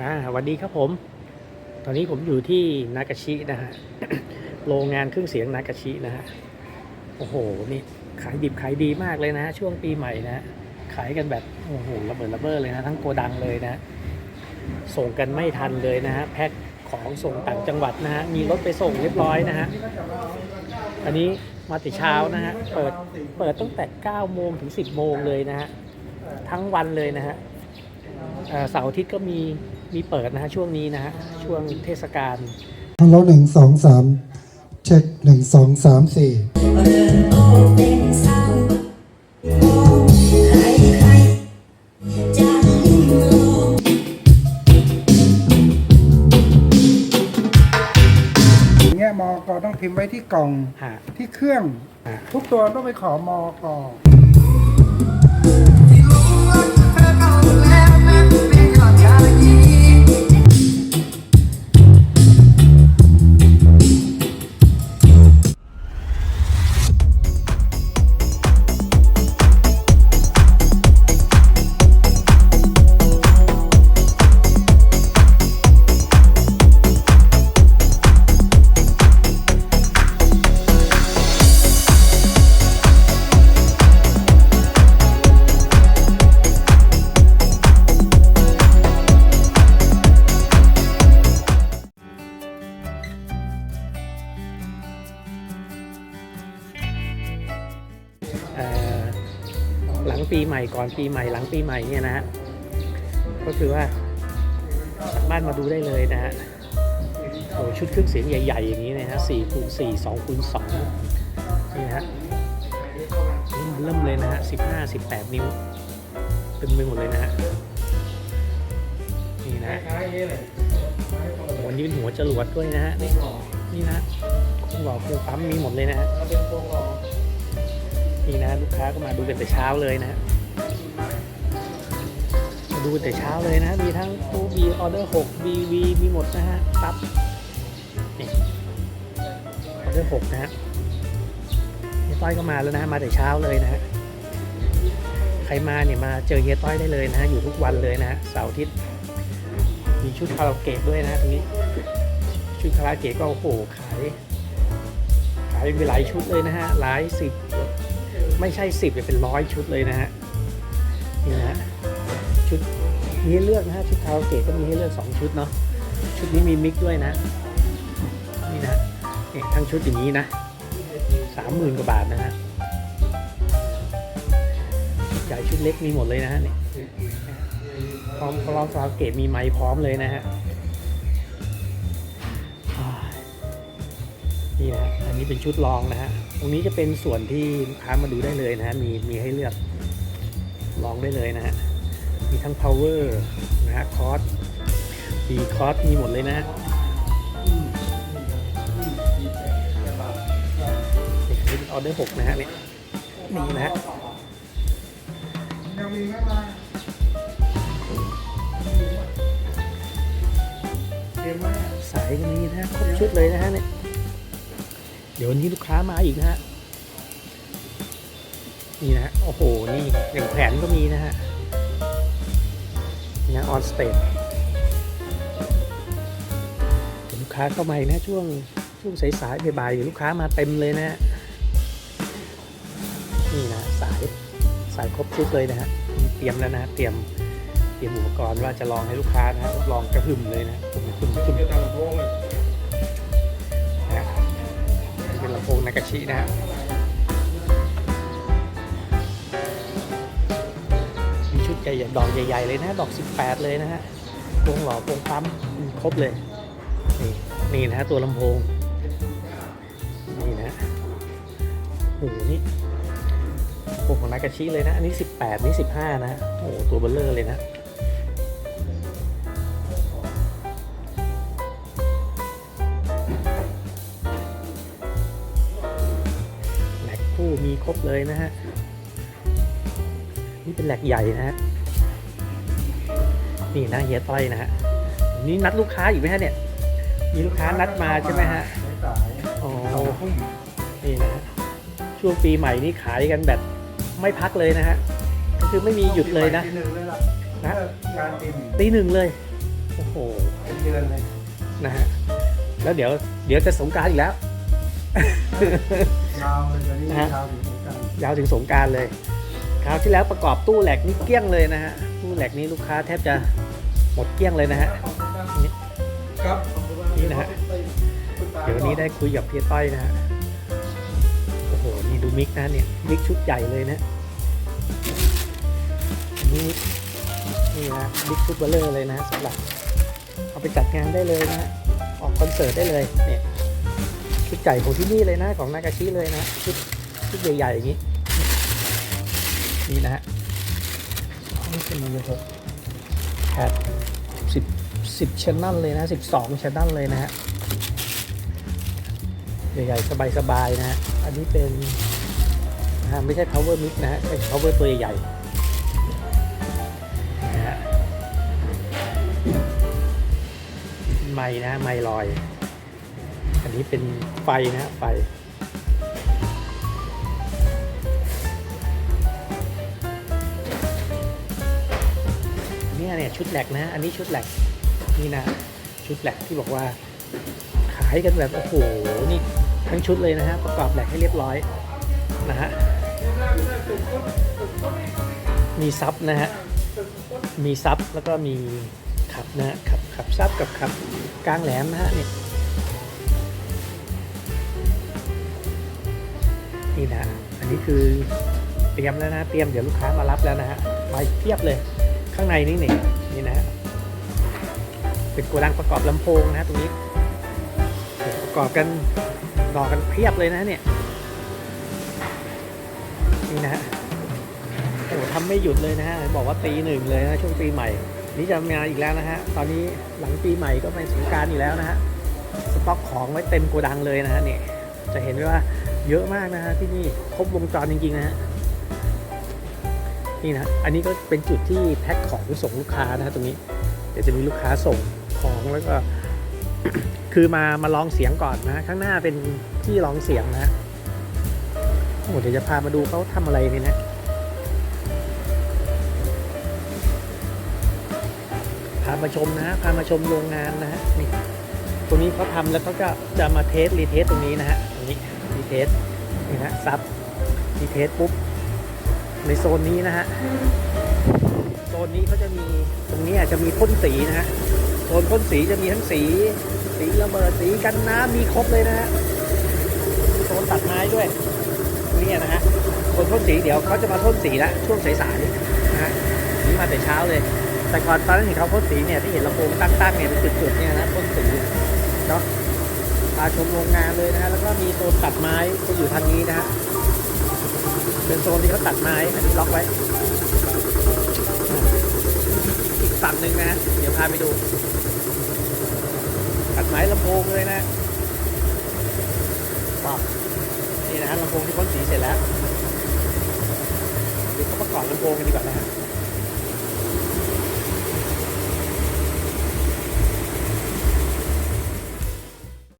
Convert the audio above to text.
อ่าสวัสดีครับผม ตอนนี้ผมอยู่ที่นากาชินะฮะ โรงงานเครื่องเสียงนากาชินะฮะ โอ้โห นี่ขายดิบขายดีมากเลยนะ ช่วงปีใหม่นะ ขายกันแบบ โอ้โห ระเบิดระเบ้อเลยนะ ทั้งโกดังเลยนะ ส่งกันไม่ทันเลยนะฮะ แพ็คของส่งต่างจังหวัดนะฮะ มีรถไปส่งเรียบร้อยนะฮะ อันนี้มาแต่เช้านะฮะ เปิด เปิดตั้งแต่9โมงถึง 10โมงเลยนะฮะ ทั้งวันเลยนะฮะเสาร์อาทิตย์ก็มี มีเปิดนะฮะช่วงนี้นะฮะช่วงเทศกาลฮัลโหลหนึ่งสองสามเช็คหนึ่งสองสามสี่เดินโตเป็นสาวใครใครๆจังโลกอย่างเงี้ยมอกต้องพิมพ์ไว้ที่กล่อง ฮะที่เครื่องฮะทุกตัวต้องไปขอมอกอ หลังปีใหม่ก่อนปีใหม่หลังปีใหม่เนี่ยนะฮะก็คือว่าสามารถมาดูได้เลยนะฮะโอ้ชุดเครื่องเสียงใหญ่ ๆ อย่างนี้นะฮะสี่คูณสี่สองคูณสองนี่นะฮะนี่เริ่มเลยนะฮะสิบห้าสิบแปดนิ้วเต็มไปหมดเลยนะฮะนี่นะฮะหัวนี้เป็นหัวจรวดด้วยนะฮะนี่นี่นะโครงหล่อโครงปั๊มมีหมดเลยนะฮะ นี่นะลูกค้าก็มาดูกันแต่เช้าเลยนะมาดูกันแต่เช้าเลยนะ มีทั้งตู้บีออเดอร์6 BV มีหมดนะฮะซับนี่ออเดอร์6นะฮะเฮียต้อยก็มาแล้วนะมาแต่เช้าเลยนะฮะใครมาเนี่ยมาเจอเฮียต้อยได้เลยนะฮะอยู่ทุกวันเลยนะฮะเสาร์อาทิตย์มีชุดคาราโอเกะด้วยนะตรงนี้ ชุดคาราโอเกะก็โอ้โหขายขายไปหลายชุดเลยนะฮะหลายสิบ ไม่ใช่สิบเป็นร้อยชุดเลยนะฮะนี่นะฮะชุดมีให้เลือกนะฮะชุดคาราโอเกะก็มีให้เลือกสองชุดเนาะชุดนี้มีมิกด้วยนะ นี่นะนี่ทั้งชุดอย่างนี้นะสามหมื่นกว่าบาทนะฮะชุดใหญ่ชุดเล็กมีหมดเลยนะฮะนี่พร้อมพร้อมคาราโอเกะมีไมค์พร้อมเลยนะฮะ นี่นะอันนี้เป็นชุดรองนะฮะ ตรงนี้จะเป็นส่วนที่ลูกค้ามาดูได้เลยนะฮะ มีมีให้เลือกลองได้เลยนะฮะ มีทั้ง power นะฮะ คอร์สมีคอร์สมีหมดเลยนะฮะนี่เป็นออเดอร์หกนะฮะเนี่ยนี่นะฮะยังมีไม่มาเกมว่าสายก็มีนะครบชุดเลยนะฮะเนี่ย เดี๋ยววันนี้ลูกค้ามาอีกนะฮะ นี่นะฮะ โอ้โห นี่อย่างแผนก็มีนะฮะงานออนสเตจลูกค้าเข้ามาอีกนะช่วงช่วงสายๆบ่ายๆอยู่ลูกค้ามาเต็มเลยนะฮะ นี่นะสายสายครบชุดเลยนะฮะ เตรียมแล้วนะฮะเตรียมเตรียมอุปกรณ์ว่าจะลองให้ลูกค้านะฮะลองกระหึ่มเลยนะกระหึ่มกระหึ่ม ชินะฮะมีชุดใหญ่ๆดอกใหญ่ ๆ เลยนะ ดอก 18 เลยนะฮะวงหล่อวงปั๊มมีครบเลย นี่นี่นะฮะตัวลำโพง นี่นะโอ้โหนี่โอ้ของนากาชิเลยนะ อันนี้ 18 นี่ 15 นะฮะโอ้โหตัวเบลเลอร์เลยนะ มีครบเลยนะฮะ นี่เป็นแหลกใหญ่นะฮะ นี่นะเฮียต้อยนะฮะ นี่นัดลูกค้าอยู่ไหมฮะเนี่ย มีลูกค้านัดมาใช่ไหมฮะสายอ๋อนี่นะฮะ ช่วงปีใหม่นี่ขายกันแบบไม่พักเลยนะฮะ ก็คือไม่มีหยุดเลยนะทีหนึ่งเลยล่ะนะเลิกงานตีหนึ่งตีหนึ่งเลย โอ้โห เป็นเดือนเลยนะฮะ แล้วเดี๋ยว เดี๋ยวจะสงกรารอีกแล้ว ยาวเลยตอนนี้ยาวถึงกันยาวถึงสงกรารเลย คราวที่แล้วประกอบตู้แหลกนี่เกลี้ยงเลยนะฮะ ตู้แหลกนี้ลูกค้าแทบจะหมดเกลี้ยงเลยนะฮะนี่ครับนี่นะฮะ เดี๋ยววันนี้ได้คุยกับพี่ต้อยนะฮะ โอ้โห นี่ดูมิกนะเนี่ย มิกชุดใหญ่เลยนะอันนี่นี่นะมิกชุดเบลเลอร์เลยนะสำหรับเอาไปจัดงานได้เลยนะฮะ ออกคอนเสิร์ตได้เลยเนี่ย ชุดใหญ่ของที่นี่เลยนะ ของนากาชิเลยนะชุดชุดใหญ่ๆอย่างนี้ นี่นะฮะนี่เป็นมันเลยครับแพดสิบสิบชั้นนั่นเลยนะสิบสองชั้นนั่นเลยนะฮะใหญ่ๆสบายๆนะฮะอันนี้เป็นนะฮะไม่ใช่ power mix นะฮะเป็น power ตัวใหญ่ๆนะฮะไม้นะไม้ลอย นี้เป็นไฟนะฮะไฟ เนี่ยเนี่ยชุดแหลกนะ อันนี้ชุดแหลกนี่นะ ชุดแหลกที่บอกว่า ขายกันแบบโอ้โหนี่ทั้งชุดเลยนะฮะประกอบแหลกให้เรียบร้อยนะฮะมีซับนะฮะมีซับแล้วก็มีขับนะขับขับซับกับขับกลางแหลมนะฮะเนี่ย นี่นะอันนี้คือเตรียมแล้วนะเตรียมเดี๋ยวลูกค้ามารับแล้วนะฮะมาเพียบเลย ข้างในนี่นี่นี่นะฮะเป็นโกดังประกอบลำโพงนะฮะตรงนี้ประกอบกันดอกกันเพียบเลยนะเนี่ยนี่นะฮะโอ้ทำไม่หยุดเลยนะฮะบอกว่าตีหนึ่งเลยนะช่วงปีใหม่ นี่จะมาอีกแล้วนะฮะตอนนี้หลังปีใหม่ก็เป็นสงกรารอีกแล้วนะฮะสต็อกของไว้เต็มโกดังเลยนะฮะเนี่ยจะเห็นได้ว่า เยอะมากนะฮะที่นี่ครบวงจรจริงๆนะฮะนี่นะอันนี้ก็เป็นจุดที่แพ็คของส่งลูกค้านะฮะตรงนี้เดี๋ยวจะมีลูกค้าส่งของแล้วก็ คือมามาลองเสียงก่อนนะข้างหน้าเป็นที่ลองเสียงนะฮะโอ้โหเดี๋ยวจะพามาดูเขาทำอะไรนี่นะพามาชมนะพามาชมโรงงานนะฮะนี่ตรงนี้เขาทำแล้วเขาก็จะมาเทสรีเทสตรงนี้นะฮะตรงนี้ เทสนี่นะซับรีเทสปุ๊บ ในโซนนี้นะฮะโซนนี้เขาจะมีตรงนี้อาจจะมีพ่นสีนะฮะโซนพ่นสีจะมีทั้งสี สีระเบิดสีกันน้ำมีครบเลยนะฮะโซนตัดไม้ด้วยนี่นะฮะโซนพ่นสีเดี๋ยวเขาจะมาพ่นสีละช่วงสายๆนะฮะนี่มาแต่เช้าเลย แต่ก่อนตอนนั้นเห็นเขาพ่นสีเนี่ยที่เห็นลำโพงตั้งๆเนี่ยเป็นจุดๆเนี่ยนะพ่นสี ชมโรงงานเลยนะฮะแล้วก็มีโซนตัดไม้จะอยู่ทางนี้นะฮะเป็นโซนที่เขาตัดไม้อันนี้ล็อกไว้อีกฝั่งหนึ่งนะ เดี๋ยวพาไปดู ตัดไม้ลำโพงเลยนะว้าวนี่นะฮะลำโพงที่พ่นสีเสร็จแล้วเดี๋ยวเขาประกอบลำโพงกันดีกว่านะฮะ